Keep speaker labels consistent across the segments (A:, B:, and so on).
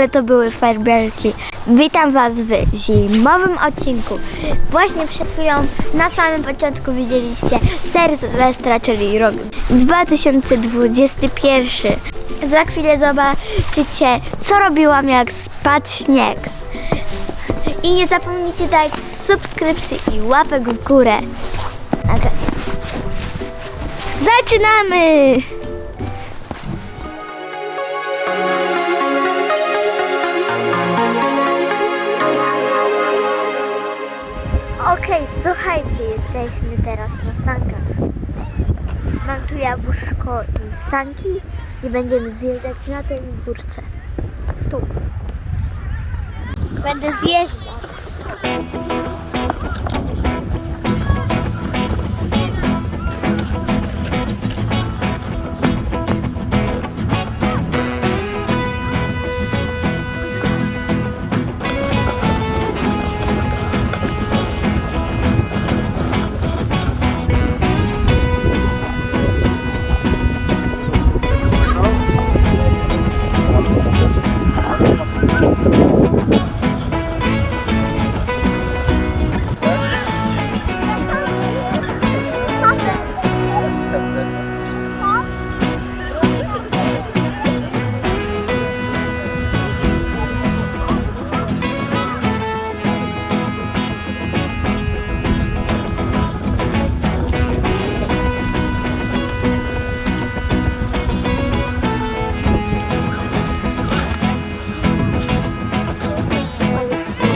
A: Ale to były fajerwerki. Witam Was w zimowym odcinku. Właśnie przed chwilą na samym początku widzieliście Sylwestra, czyli rok 2021. Za chwilę zobaczycie, co robiłam jak spadł śnieg. I nie zapomnijcie dać subskrypcji i łapek w górę. Okay. Zaczynamy! Słuchajcie, jesteśmy teraz na sankach. Mam tu jabłuszko i sanki i będziemy zjeżdżać na tej górce. Tu. Będę zjeżdżać.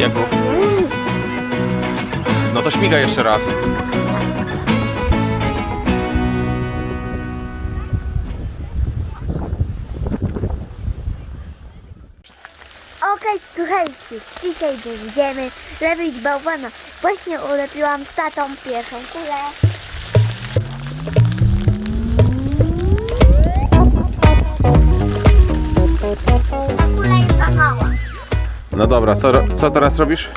B: Jaku? No to śmiga jeszcze raz.
A: Okej, słuchajcie, dzisiaj będziemy lepić bałwana. Właśnie ulepiłam z tatą pierwszą kulę.
B: No dobra, co, co teraz robisz?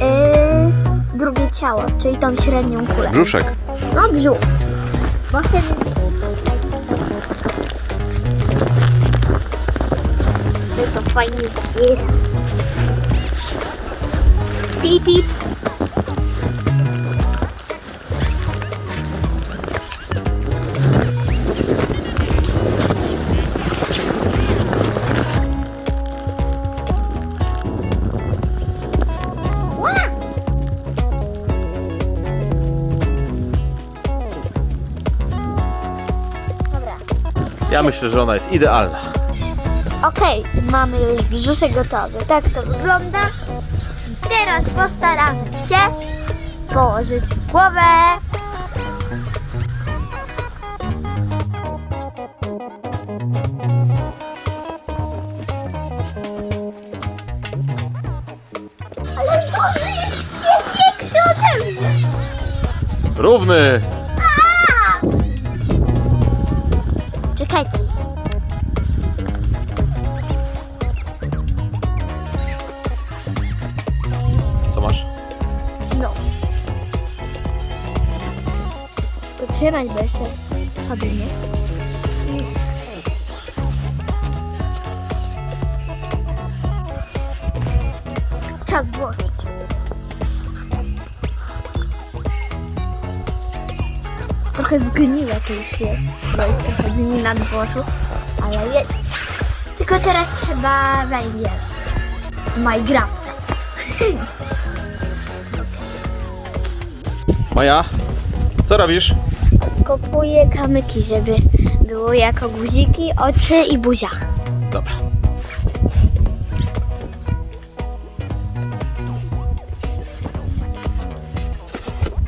A: Yy, drugie ciało, czyli tą średnią kulę.
B: Brzuszek.
A: No brzuch. Bo wtedy... To fajnie zabiera. Pip, pip.
B: Ja myślę, że ona jest idealna.
A: Okej, mamy już brzuszek gotowy. Tak to wygląda. Teraz postaramy się położyć głowę. Ale jest, jest większy ode mnie.
B: Równy!
A: Bo jeszcze spadnie. Czas włożyć. Trochę zgniłe to już jest, bo jest trochę dni na dworzu, ale jest. Tylko teraz trzeba węgiel z Minecrafta.
B: Maja, co robisz?
A: Kopuję kamyki, żeby było jako guziki, oczy i buzia.
B: Dobra.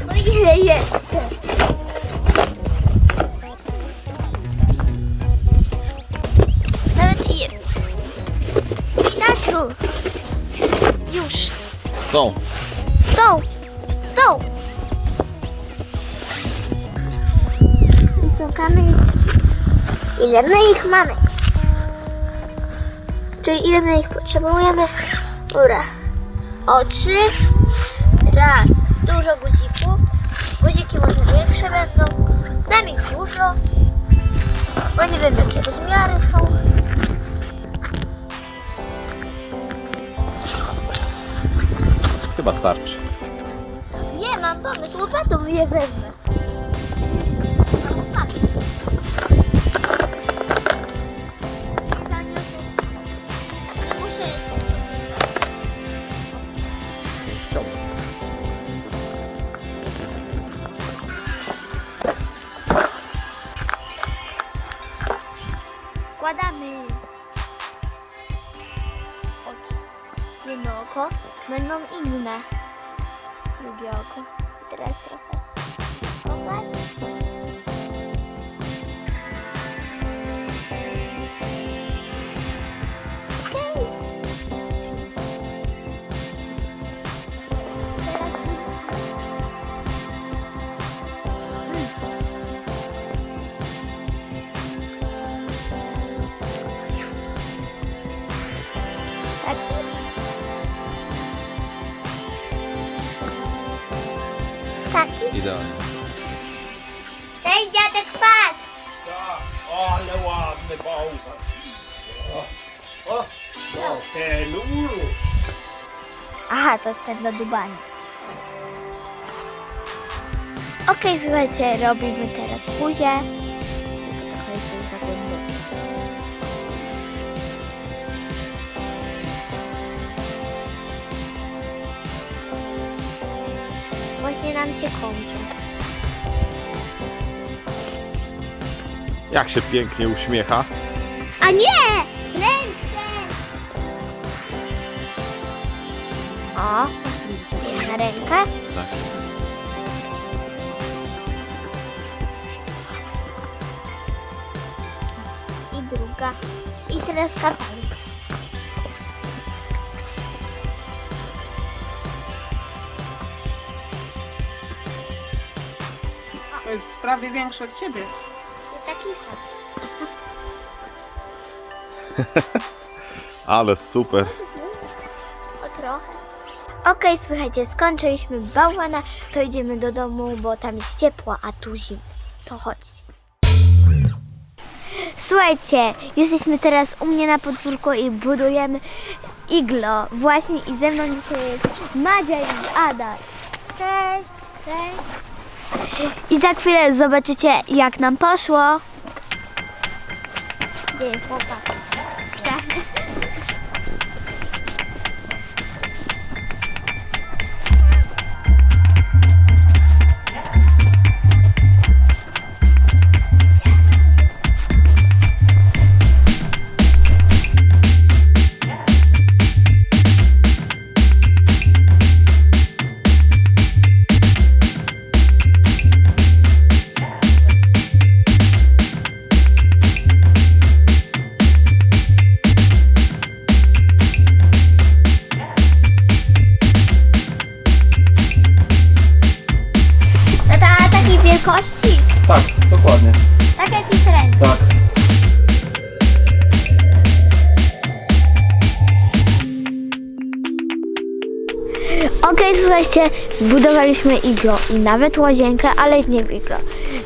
A: No ile jeszcze? Nawet i... Już!
B: Są.
A: Są! Są! szukamy ich. Ile my ich mamy? Czyli ile my ich potrzebujemy? Ura. O, trzy. Raz. Dużo guzików. Guziki może większe będą. Dam ich dużo. Bo nie wiem jakie rozmiary są.
B: Chyba starczy.
A: Nie, mam pomysł. Łopatą je wezmę. Będą inne.
B: Idealnie.
A: Cześć dziadek, patrz!
C: Ale ładny bałwan. O, o, o, ten urósł.
A: Aha, to jest ten do dubania. Okej, słuchajcie, robimy teraz buzię. Właśnie nam się kończą.
B: Jak się pięknie uśmiecha.
A: A nie! Ręce! O, na rękę.
B: Tak.
A: I druga. I teraz kapali.
D: Prawie większe od ciebie.
A: To taki sos.
B: Ale super.
A: O trochę. Okej, słuchajcie, skończyliśmy bałwana, to idziemy do domu, bo tam jest ciepło, a tu zimno. To chodźcie. Słuchajcie, jesteśmy teraz u mnie na podwórku i budujemy iglo. Właśnie i ze mną dzisiaj jest Madzia i Ada. Cześć, cześć. I za chwilę zobaczycie jak nam poszło. Gdzie jest chłopak? Okej, słuchajcie, zbudowaliśmy iglo i nawet łazienkę, ale nie w iglo.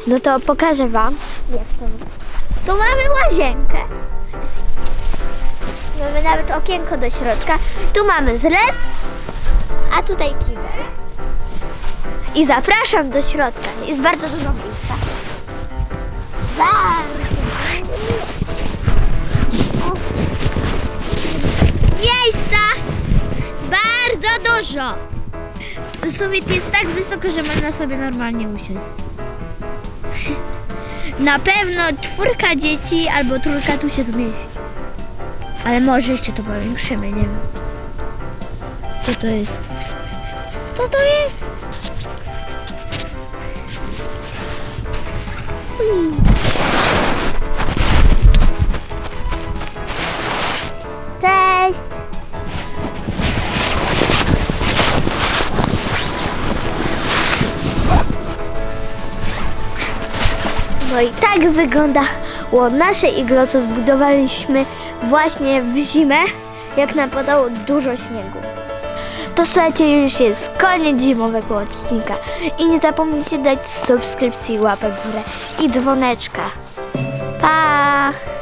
A: No to pokażę wam, jak to. Tu mamy łazienkę. Mamy nawet okienko do środka. Tu mamy zlew, a tutaj kibel. I zapraszam do środka. Jest bardzo dużo miejsca. Bardzo. Miejsca! Bardzo dużo! Sufit jest tak wysoko, że można sobie normalnie usiąść. Na pewno czwórka dzieci albo trójka tu się zmieści. Ale może jeszcze to powiększymy, nie wiem. Co to jest? Co to jest? No i tak wyglądało nasze iglo, co zbudowaliśmy właśnie w zimę, jak napadało dużo śniegu. To słuchajcie, już jest koniec zimowego odcinka. I nie zapomnijcie dać subskrypcji, łapek w górę i dzwoneczka. Pa!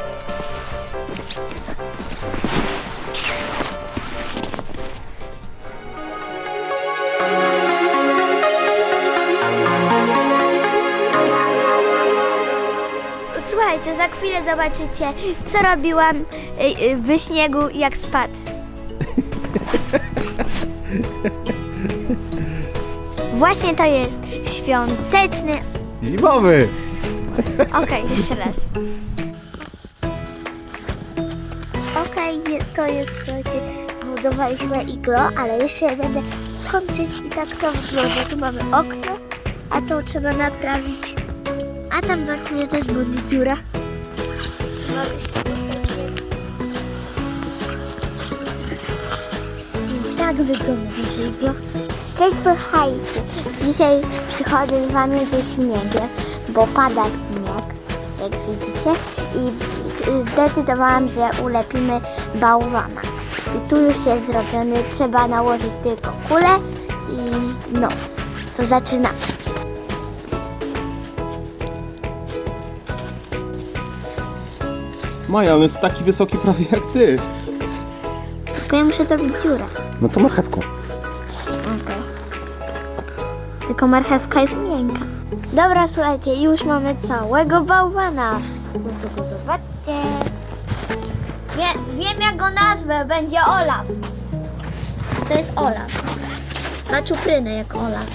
A: Za chwilę zobaczycie, co robiłam y, y, w śniegu, jak spadł. Właśnie to jest świąteczny.
C: Zimowy!
A: Okej, jeszcze raz. Okej, je- to jest, słuchajcie, budowaliśmy iglo, ale jeszcze je będę kończyć i tak to wygląda. Tu mamy okno, a to trzeba naprawić. A tam za chwilę też będzie dziura. Tak wygląda iglo. Cześć, słuchajcie. Dzisiaj przychodzę z wami ze śniegiem, bo pada śnieg, jak widzicie. I zdecydowałam, że ulepimy bałwana. I tu już jest zrobiony, trzeba nałożyć tylko kulę i nos. To zaczynamy.
B: Maja, on jest taki wysoki prawie jak ty.
A: Tylko ja muszę zrobić dziurę.
B: No to marchewką.
A: Okej. Tylko marchewka jest miękka. Dobra, słuchajcie, już mamy całego bałwana. No to go zobaczcie. Wie, wiem jak go nazwę, będzie Olaf. To jest Olaf. Ma czuprynę jak Olaf.